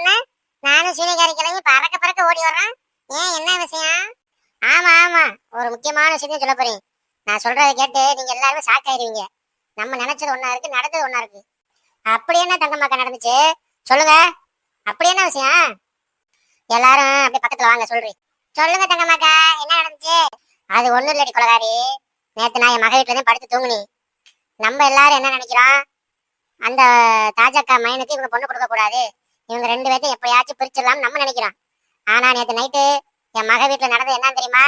சொன்ன நானும் சீனிகாரி கிளம்பி பறக்க பறக்க ஓடி வர்றேன். ஏன் என்ன விஷயம்? ஆமா ஆமா. ஒரு முக்கியமான விஷயம் சொல்ல போறேன். நான் சொல்றதை கேட்டு நீங்க எல்லாருமே ஷாக் ஆயிருவீங்க. நம்ம நினைச்சது ஒன்னா இருக்கு நடந்தது ஒன்னா இருக்கு. அப்படி என்ன தங்கம்மாக்கா நடந்துச்சு? சொல்லுங்க. அப்படி என்ன விஷயம்? எல்லாரும் அப்படியே பக்கத்துல வாங்க சொல்றேன். சொல்லுங்க தங்கம்மாக்கா என்ன நடந்துச்சு? அது ஒண்ணும் இல்லடி கொலகாரி. நேத்து நான் என் மக வீட்டுல தான் படுத்து தூங்குனி நம்ம எல்லாரும் என்ன நினைக்கிறோம்? அந்த தாஜக்கா மைனுக்கு இவங்க பொண்ணு கொடுக்க கூடாது. இவங்க ரெண்டு பேர்த்தையும் எப்பயாச்சும் பிரிச்சிடலாம்னு நம்ம நினைக்கிறோம். ஆனா நேற்று நைட்டு என் மக வீட்டில் நடந்தது என்ன தெரியுமா?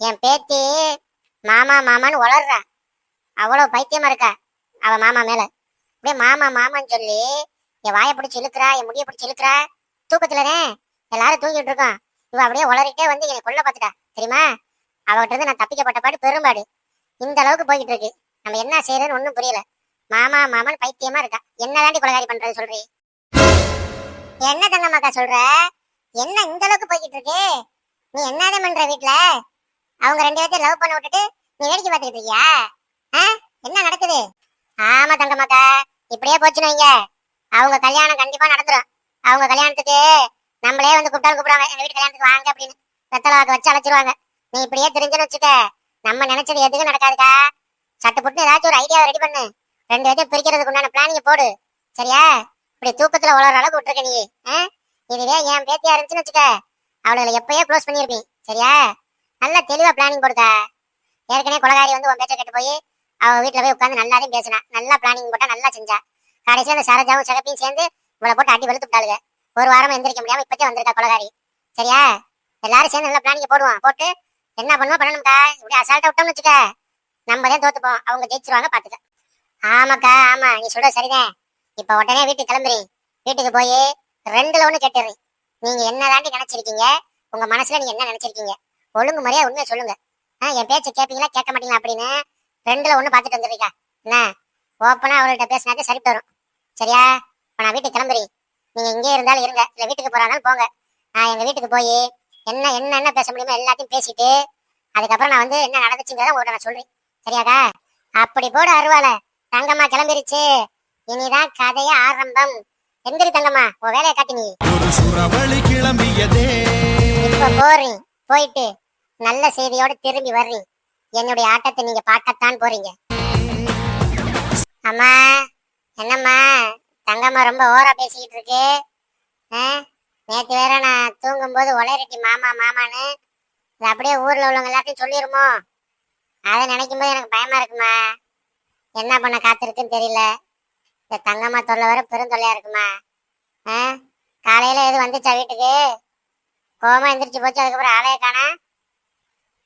என் பேத்தி மாமா மாமான்னு வளர்றா அவ்வளவு பைத்தியமா இருக்கா அவ மாமா மேல. அப்படியே மாமா மாமான்னு சொல்லி என் வாயை பிடிச்சி இழுக்கிறா என் முடியை பிடிச்சி இழுக்கிறா. தூக்கத்துலனே எல்லாரும் தூங்கிட்டு இருக்கோம். இவ அப்படியே உளறிட்டே வந்து என்னை கொல்ல பார்த்துட்டா. தெரியுமா? அவகிட்ட இருந்து நான் தப்பிக்கப்பட்ட பாடு பெரும்பாடு. இந்த அளவுக்கு போய்கிட்டு இருக்கு. நம்ம என்ன செய்யறதுன்னு ஒன்றும் புரியல. மாமா மாமன் பைத்தியமா இருக்கா. என்னதாண்டி கொலகாரி பண்றது சொல்றீ? என்ன தங்கம்மாக்கா சொல்ற? என்ன இந்த அளவுக்கு போய்கிட்டு இருக்கு? நீ என்னதான் பண்ற வீட்ல? அவங்க ரெண்டு பேர்த்தையும் லவ் பண்ண விட்டுட்டு நீ வேடிக்கை பார்த்துக்கிட்டு இருக்கியா? ஆ? என்ன நடக்குது? ஆமா தங்கம்மாக்கா இப்படியே போச்சுன்னு வைங்க. அவங்க கல்யாணம் கண்டிப்பா நடந்துரும். அவங்க கல்யாணத்துக்கு நம்மளே வந்து கூப்பிட்டாலும் கூப்பிடுவாங்க எங்க வீட்டு கல்யாணத்துக்கு வாங்க அப்படின்னு வெத்தலை வாக்கு வச்சு அழைச்சிருவாங்க. நீ இப்படியே தெரிஞ்சுன்னு வச்சுக்க நம்ம நினைச்சது எதுவும் நடக்காதுக்கா. சட்டு புட்டு ஏதாச்சும் ஒரு ஐடியா ரெடி பண்ணு. ரெண்டு பேர்த்தையும் பிரிக்கிறதுக்கு உண்டான பிளானிங்க போடு. சரியா? இப்படி தூக்கத்துல உளற அளவுக்கு விட்டுருக்க நீ. இதுவே என் பேத்தியா இருந்துச்சுன்னு வச்சுக்க. அவளை எப்பயே க்ளோஸ் பண்ணியிருப்பேன் சரியா? நல்ல தெளிவா பிளானிங் போடுக்கா. ஏற்கனவே குலகாரி வந்து உன் பேச்சை கேட்டு போய் அவ வீட்டுல போய் உட்காந்து நல்லாவே பேசினா. நல்லா பிளானிங் போட்டா நல்லா செஞ்சா. கடைசியா அந்த சரஜாவும் சகப்பையும் சேர்ந்து இவளை போட்டு அடி வெளுத்து விட்டாளுங்க ஒரு வாரம் எந்திரிக்க முடியாம இப்பத்தே வந்திருக்கா குலகாரி. சரியா? எல்லாரும் சேர்ந்து நல்லா பிளானிங் போடுவோம். போட்டு என்ன பண்ணுவோம் பண்ணணும்க்கா? இப்படி அசால்ட்டா விட்டோம்னு வச்சுக்க. நம்ம தான் தோத்துப்போம். அவங்க ஜெயிச்சிருவாங்க பாத்துக்க. ஆமாக்கா ஆமா. நீ சொல்ற சரிதான். இப்ப உடனே வீட்டுக்கு கிளம்புறீ. வீட்டுக்கு போய் ரெண்டுல ஒண்ணு கேட்டுறேன் நீங்க என்ன தாண்டி நினைச்சிருக்கீங்க? உங்க மனசுல நீங்க என்ன நினைச்சிருக்கீங்க? ஒழுங்கு முறையா உண்மையை சொல்லுங்க. என் பேச்சு கேட்பீங்களா கேட்க மாட்டீங்களா அப்படின்னு ரெண்டுல ஒண்ணு பாத்துட்டு வந்துருக்கா. என்ன? ஓப்பனா அவர்கிட்ட பேசினாக்க சரிட்டு வரும். சரியா? இப்ப நான் வீட்டுக்கு கிளம்புறேன் நீங்க இங்கே இருந்தாலும் இருங்க. இல்ல வீட்டுக்கு போறாலும் போங்க. நான் எங்க வீட்டுக்கு போய் என்ன என்ன என்ன பேச முடியுமோ எல்லாத்தையும் பேசிட்டு அதுக்கப்புறம் நான் வந்து என்ன நடந்துச்சுங்கிறத உங்கள்கிட்ட நான் சொல்றேன். சரியாக்கா? அப்படி போட அருவாள. தங்கம்மா கிளம்பிருச்சு. இனிதான் கதைய ஆரம்பம். எந்திரி தங்கம்மா உன் வேலையை காட்டி நீ. ஒரு சுறவழி கிளம்பியதே. இப்ப போறீங்க போயிட்டு நல்ல செய்தியோட திரும்பி வர்றீங்க என்னுடைய ஆட்டத்தை நீங்க பார்க்கத்தான் போறீங்க. அம்மா என்னம்மா தங்கம்மா ரொம்ப ஓரா பேசிக்கிட்டு இருக்கு? நேத்து வேற நான் தூங்கும்போது உளறிட்டி மாமா மாமான்னு இது அப்படியே ஊர்ல உள்ளவங்க எல்லாத்தையும் சொல்லிருமோ? அதை நினைக்கும் போது எனக்கு பயமா இருக்குமா? என்ன பண்ண காத்திருக்குன்னு தெரியல. இந்த தங்கம்மா தொல்லை வர பெருந்தொல்லையா இருக்குமா? ஆ? காலையில எது வந்துச்சா வீட்டுக்கு? கோமா எந்திரிச்சு போச்சு அதுக்கப்புறம் ஆளைய காணா?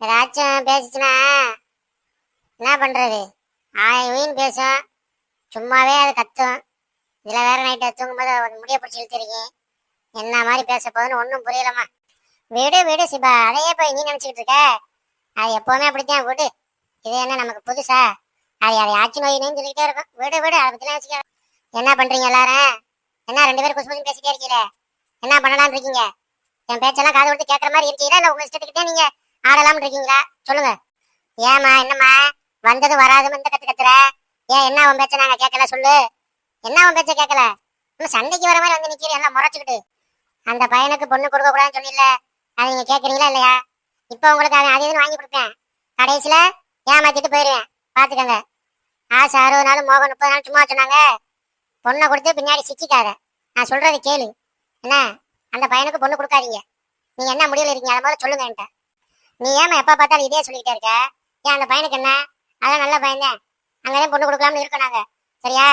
ஏதாச்சும் பேசிச்சுன்னா என்ன பண்றது? ஆய் வீண் பேசும். சும்மாவே அது கத்தும். இதில் வேற நைட்டு தூங்கும்போது ஒரு முடிய பிடிச்சி இழுத்துருக்கீங்க என்ன மாதிரி பேச போகுதுன்னு ஒன்றும் புரியலம்மா. விடு விடு சிபா அதையே போய் நீ நினச்சிக்கிட்டு இருக்க. அது எப்போவுமே அப்படித்தான் விடு. இது என்ன நமக்கு புதுசா? அது அதை ஆச்சு நோயினு சொல்லிக்கிட்டே இருக்கும். விடு விடு அதை பத்தி வச்சுக்க என்ன பண்றீங்க எல்லாரும்? என்ன ரெண்டு பேரும் குசு குசு பேசிட்டே இருக்கீங்களே என்ன பண்ணலாம்னு இருக்கீங்க? என் பேச்செல்லாம் காது கொடுத்து கேட்கற மாதிரி இருக்கீங்களா? இல்ல உங்க இஷ்டத்துக்கிட்டே நீங்க ஆடலாம்னு இருக்கீங்களா? சொல்லுங்க. ஏமா என்னம்மா? வந்தது வராதுன்னு இந்த கத்து கத்துற? ஏன் என்ன உன் பேச்ச நாங்க கேட்கல சொல்லு? என்ன உன் பேச்ச கேட்கல? இன்னும் சண்டைக்கு வர மாதிரி வந்து நிக்கிறீ எல்லாம் முறைச்சுக்கிட்டு. அந்த பையனுக்கு பொண்ணு கொடுக்க கூடாதுன்னு சொன்னீங்கல்ல அதை நீங்க கேட்குறீங்களா இல்லையா? இப்போ உங்களுக்கு அவன் அது வாங்கி கொடுப்பேன். கடைசியில ஏமாத்திட்டு போயிடுவேன் பாத்துக்கங்க. ஆசை அறுபது நாள் மோகம் முப்பது நாள் சும்மா சொன்னாங்க. பொண்ணை கொடுத்து பின்னாடி சிக்கிக்காத. நான் சொல்றது கேளு. என்ன? அந்த பையனுக்கு பொண்ணு கொடுக்காதீங்க. நீங்க என்ன முடியல இருக்கீங்க? அதை முதல்ல சொல்லுங்க என்கிட்ட. நீ ஏமா எப்போ பார்த்தாலும் இதே சொல்லிக்கிட்டே இருக்க? ஏன் அந்த பையனுக்கு என்ன? அதான் நல்ல பையன் அங்கேயும் அங்கதான் பொண்ணு கொடுக்கலாம்னு இருக்கோம் நாங்க. சரியா?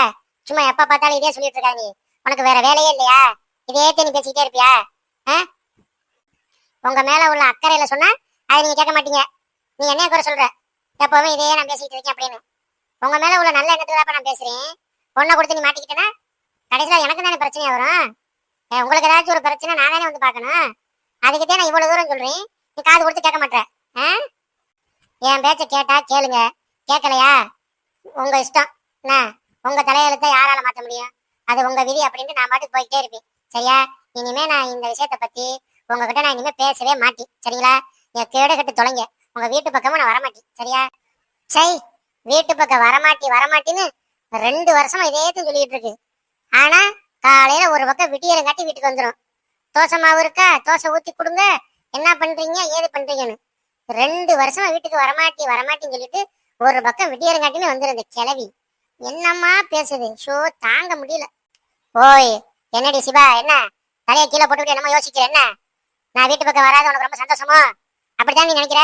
சும்மா எப்போ பார்த்தாலும் இதே சொல்லிட்டு இருக்காங்க நீ. உனக்கு வேற வேலையே இல்லையா? இதே நீ பேசிக்கிட்டே இருப்பியா? ஆ? உங்க மேல உள்ள அக்கறையில சொன்னா அதை நீங்க கேட்க மாட்டீங்க. நீ என்ன குறை சொல்ற? எப்பவுமே இதையே நான் பேசிக்கிட்டு இருக்கேன் அப்படின்னு. உங்க மேல உள்ள நல்ல எண்ணத்துல தான் நான் பேசுறேன். பொண்ணை கொடுத்து நீ மாட்டிக்கிட்டேன்னா கடைசியில எனக்கு தானே பிரச்சனையா வரும்? ஏ, உங்களுக்கு ஏதாச்சும் ஒரு பிரச்சனை நான் தானே வந்து பார்க்கணும்? அதுக்குதான் நான் இவ்வளவு தூரம் சொல்றேன். நீ காது கொடுத்து கேட்க மாட்டேற ஆ? என் பேச்ச கேட்டா கேளுங்க. கேட்கலையா? உங்க இஷ்டம். என்ன? உங்க தலையெழுத்தை யாரால மாத்த முடியும்? அது உங்க விதி அப்படின்ட்டு நான் பாட்டுக்கு போயிட்டே இருப்பேன். சரியா? இனிமே நான் இந்த விஷயத்த பத்தி உங்ககிட்ட நான் இனிமே பேசவே மாட்டேன். சரிங்களா? என் கேடு கட்டு தொலைங்க. உங்க வீட்டு பக்கமும் நான் வரமாட்டேன். சரியா? சை! வீட்டு பக்கம் வரமாட்டி வரமாட்டின்னு ரெண்டு வருஷமா இதே தான் சொல்லிட்டு இருக்கு. ஆனா காலையில ஒரு பக்கம் விடியறங்காட்டி வீட்டுக்கு வந்துடும் தோசை மாவு இருக்கா? தோசை ஊத்தி கொடுங்க. என்ன பண்றீங்க? ஏது பண்றீங்கன்னு. ரெண்டு வருஷமா வீட்டுக்கு வரமாட்டி வரமாட்டின்னு சொல்லிட்டு ஒரு பக்கம் விடியறங்காட்டின்னு வந்துடும் வந்துருந்த கிளவி என்னம்மா பேசுது? ஷோ தாங்க முடியல. ஓய் என்னடி சிவா என்ன? தலையை கீழே போட்டுக்கிட்டு என்னமோ யோசிக்கிற என்ன? நான் வீட்டு பக்கம் வராத உனக்கு ரொம்ப சந்தோஷமா? அப்படித்தான் நீ நினைக்கிற?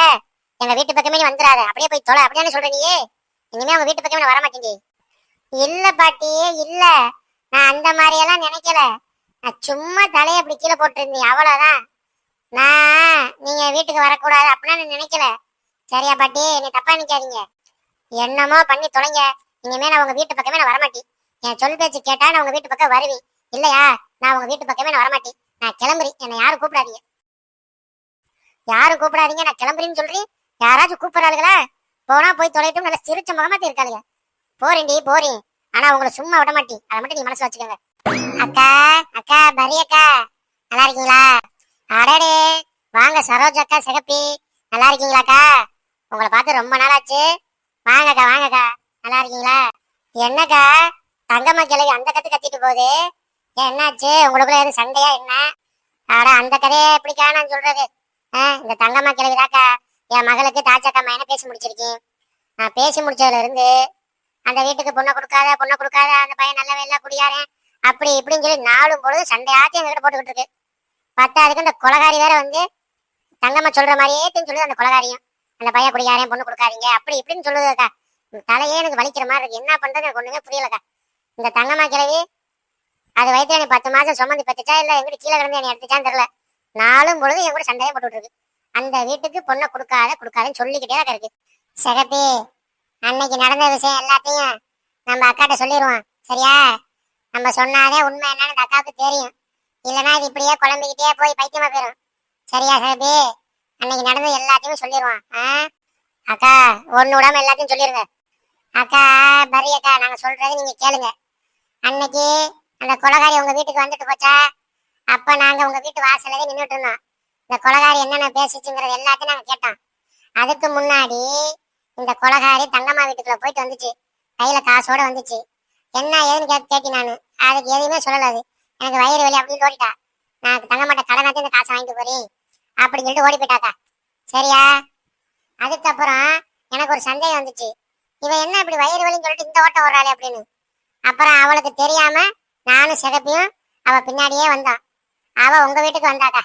எங்க வீட்டு பக்கமே நீ வந்துடாத அப்படியே போய் தொலை. அப்படியே சொல்ற நீயே? இனிமே உங்க வீட்டு பக்கமே வர மாட்டேங்க இல்ல பாட்டி இல்ல. நான் அந்த மாதிரி எல்லாம் நினைக்கல. நான் சும்மா தலையை அப்படி கீழே போட்டிருந்தேன் அவ்வளவுதான். நான் நீங்க வீட்டுக்கு வரக்கூடாது அப்படின்னா நான் நினைக்கல. சரியா பாட்டி நீ தப்பா நினைக்காதீங்க. என்னமோ பண்ணி தொலைங்க. இனிமே நான் உங்க வீட்டு பக்கமே நான் வரமாட்டேன் என் சொல் பேச்சு கேட்டா நான் உங்க வீட்டு பக்கம் வருவேன். இல்லையா? நான் உங்க வீட்டு பக்கமே நான் வரமாட்டேன் நான் கிளம்புறேன். என்னை யாரும் கூப்பிடாதீங்க. யாரும் கூப்பிடாதீங்க. நான் கிளம்புறேன்னு சொல்றேன். யாராச்சும் கூப்பிடுறாளுங்களா போனா போய் தொலைட்டும் நல்ல சிரிச்ச முகமாத்தி இருக்காளுங்க. போறேன்டி போறேன். ஆனா உங்களை சும்மா விட மாட்டி அதை மட்டும் நீ மனசு வச்சுக்கோங்க. அக்கா அக்கா பரி அக்கா. நல்லா இருக்கீங்களா? அடடே. வாங்க சரோஜ் அக்கா சிகப்பி. நல்லா இருக்கீங்களாக்கா உங்களை பார்த்து ரொம்ப நாளாச்சு. வாங்கக்கா வாங்கக்கா நல்லா இருக்கீங்களா? என்னக்கா? தங்கம்மா கிளவி அந்த கத்து கத்திட்டு போகுது. ஏன் என்னாச்சு? உங்களுக்குள்ள எதுவும் சண்டையா என்ன? ஆடா அந்த கதையை எப்படிக்கா நான் சொல்றது? இந்த தங்கம்மா கிளவிதாக்கா. என் மகளுக்கு தாஜாக்கா மையனை பேசி முடிச்சிருக்கேன் நான் பேசி முடிச்சதுல இருந்து அந்த வீட்டுக்கு பொண்ணை கொடுக்காத பொண்ணை கொடுக்காத அந்த பையன் நல்ல வேலை குடியாரன் அப்படி இப்படின்னு சொல்லி நாளும் பொழுது சண்டையாத்தி எங்ககிட்ட போட்டுக்கிட்டு இருக்கு. பத்தாதுக்கு இந்த கொலகாரி வேற வந்து தங்கம்மா சொல்ற மாதிரியே திரும்பி சொல்லுது அந்த கொலகாரியும். அந்த பையன் குடிக்காரன் பொண்ணு கொடுக்காதீங்க அப்படி இப்படின்னு சொல்லுதுக்கா தலையே எனக்கு வலிக்கிற மாதிரி இருக்கு. என்ன பண்றது எனக்கு ஒண்ணுமே புரியலக்கா இந்த தங்கம்மா கிழவி அது வயிற்று எனக்கு பத்து மாசம் சுமந்து பத்துச்சா இல்லை எங்கிட்ட கீழே கிடந்து என்னை எடுத்துச்சான்னு தெரியல. நாளும் பொழுது என் கூட சண்டையே போட்டுட்டு இருக்கு. அந்த வீட்டுக்கு பொண்ணை கொடுக்காத கொடுக்காதன்னு சொல்லிக்கிட்டே தான் இருக்கு சிகப்பி அன்னைக்கு நடந்த விஷயம் எல்லாத்தையும் நம்ம அக்காட்ட சொல்லிடுவோம் சரியா? நம்ம சொன்னாலே உண்மை என்னன்னு அந்த அக்காவுக்கு தெரியும். இல்லைன்னா இது இப்படியே குழம்பிக்கிட்டே போய் பைத்தியமா போயிடும் சரியா சிகப்பி அன்னைக்கு நடந்த எல்லாத்தையுமே சொல்லிடுவோம் ஆ? அக்கா ஒன்று விடாம எல்லாத்தையும் சொல்லிடுங்க அக்கா பரி அக்கா நாங்க சொல்றது நீங்க கேளுங்க. அன்னைக்கு அந்த கொலகாரி உங்க வீட்டுக்கு வந்துட்டு போச்சா? அப்போ நாங்கள் உங்க வீட்டு வாசலே நின்றுட்டு இருந்தோம். இந்த கொலகாரி என்னென்ன பேசிச்சுங்கிறது எல்லாத்தையும் நாங்கள் கேட்டோம். அதுக்கு முன்னாடி இந்த கொலகாரி தங்கம்மா வீட்டுக்குள்ள போயிட்டு வந்துச்சு. கையில காசோட வந்துச்சு. என்ன ஏதுன்னு கேட்டு கேட்டி நானு. அதுக்கு எதுவுமே சொல்லல அது. எனக்கு வயிறு வலி அப்படின்னு ஓடிட்டா நான் தங்கம்மாட்ட கடனாத்தி இந்த காசை வாங்கிட்டு போறேன். அப்படின்னு சொல்லிட்டு ஓடி போயிட்டாக்கா. சரியா? அதுக்கப்புறம் எனக்கு ஒரு சந்தேகம் வந்துச்சு. இவன் என்ன இப்படி வயிறு வலின்னு சொல்லிட்டு இந்த ஓட்டம் ஓடுறாளே அப்படின்னு. அப்புறம் அவளுக்கு தெரியாம நானும் சிகப்பியும் அவ பின்னாடியே வந்தான் அவ உங்க வீட்டுக்கு வந்தாக்கா.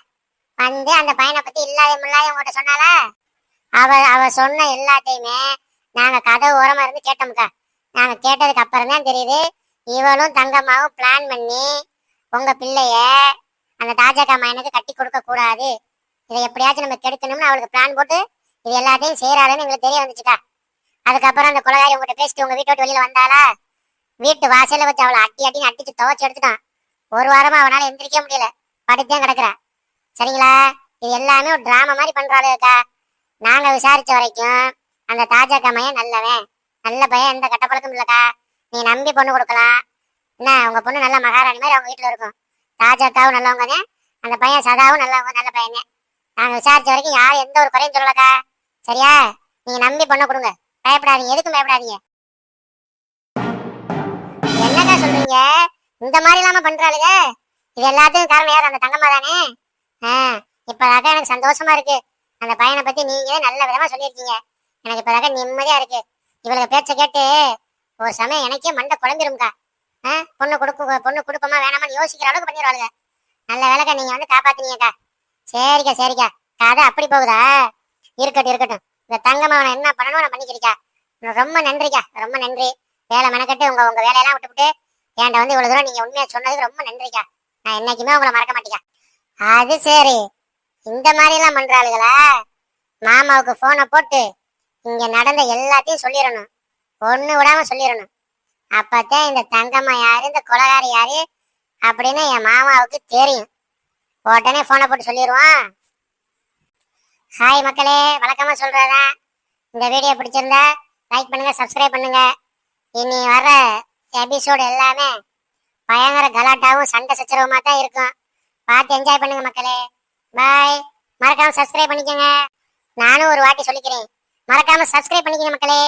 வந்து அந்த பையனை பத்தி இல்லாத முல்லாத உங்கள்கிட்ட சொன்னால அவ அவ சொன்ன எல்லாத்தையுமே நாங்க கதவு ஓரமா இருந்து கேட்டோம்க்கா. நாங்க கேட்டதுக்கு அப்புறம் தான் தெரியுது இவளும் தங்கம்மாவும் பிளான் பண்ணி உங்க பிள்ளைய அந்த தாஜாக்கா மயனுக்கு கட்டி கொடுக்க கூடாது. இதை எப்படியாச்சும் நம்ம கெடுக்கணும்னு அவளுக்கு பிளான் போட்டு இது எல்லாத்தையும் செய்யறாருன்னு எங்களுக்கு தெரிய வந்துச்சுக்கா. அதுக்கப்புறம் அந்த குலகாரி உங்ககிட்ட பேசிட்டு உங்க வீட்டு வெளியில வந்தாளா? வீட்டு வாசல்ல வச்சு அவளை அட்டி அட்டின்னு அடிச்சு துவச்சு எடுத்துட்டான். ஒரு வாரமா அவனால எந்திரிக்க முடியல. படுத்தே கிடக்குறா. சரிங்களா? இது எல்லாமே ஒரு டிராமா மாதிரி பண்றாளுக்கா நாங்க விசாரிச்ச வரைக்கும் அந்த தாஜாக்கா மையன் நல்லவன். நல்ல பையன் எந்த கட்ட பழக்கம் இல்லக்கா. நீ நம்பி பொண்ணு கொடுக்கலாம். என்ன உங்க பொண்ணு நல்ல மகாராணி மாதிரி அவங்க வீட்டுல இருக்கும். தாஜாக்காவும் நல்லவங்க அந்த பையன் சதாவும் நல்லவங்க நல்ல பையனே. நாங்க விசாரிச்ச வரைக்கும் யாரும் எந்த ஒரு குறையும் சொல்லலக்கா. சரியா? நீங்க நம்பி பொண்ணை கொடுங்க. பயப்படாதீங்க. எதுக்கும் பயப்படாதீங்க. என்னக்கா சொல்றீங்க? இந்த மாதிரி இல்லாம பண்றாளுங்க இது எல்லாத்துக்கும் காரணம் யார்? அந்த தங்கம்மா தானே? இப்பதாக்கா எனக்கு சந்தோஷமா இருக்கு. அந்த பையனை பத்தி நீங்களே நல்ல விதமா சொல்லியிருக்கீங்க. எனக்கு இப்பதாக்கா நிம்மதியா இருக்கு. இவளுக்கு பேச்ச கேட்டு ஒரு சமயம் எனக்கே மண்டை குழம்பிரும்க்கா. பொண்ணு கொடுக்க பொண்ணு கொடுப்போமா வேணாமான்னு யோசிக்கிற அளவுக்கு பண்ணிடுவாளுங்க. நல்ல வேலைக்கா நீங்க வந்து காப்பாத்துனீங்கக்கா. சரிக்கா சரிக்கா. கதை அப்படி போகுதா? இருக்கட்டும் இருக்கட்டும். இந்த தங்கம்மாவனை என்ன பண்ணணும் நான் பண்ணிக்கிறீக்கா ரொம்ப நன்றிக்கா ரொம்ப நன்றி. வேலை மெனக்கட்டு உங்க உங்க வேலையெல்லாம் விட்டுவிட்டு என்கிட்ட வந்து இவ்வளவு தூரம் நீங்க உண்மையா சொன்னதுக்கு ரொம்ப நன்றிக்கா. நான் என்னைக்குமே உங்களை மறக்க மாட்டேங்க அது சரி. இந்த மாதிரி எல்லாம் பண்றாளுகளா? மாமாவுக்கு போனை போட்டு இங்க நடந்த எல்லாத்தையும் சொல்லிடணும். ஒண்ணு விடாம சொல்லிடணும். அப்பதான் இந்த தங்கம்மா யாரு இந்த கொலகாரி யாரு அப்படின்னு என் மாமாவுக்கு தெரியும். உடனே போனை போட்டு சொல்லிடுவான். ஹாய் மக்களே வழக்கமா சொல்றதா? இந்த வீடியோ பிடிச்சிருந்தா லைக் பண்ணுங்க சப்ஸ்கிரைப் பண்ணுங்க. இனி வர எபிசோடு எல்லாமே பயங்கர கலாட்டாவும் சண்டை சச்சரவுமா தான் இருக்கும். பார்த்து என்ஜாய் பண்ணுங்க மக்களே. பாய் மறக்காம சப்ஸ்கிரைப் பண்ணிக்கோங்க. நானும் ஒரு வாட்டி சொல்லிக்கிறேன். மறக்காம சப்ஸ்கிரைப் பண்ணிக்கோங்க மக்களே.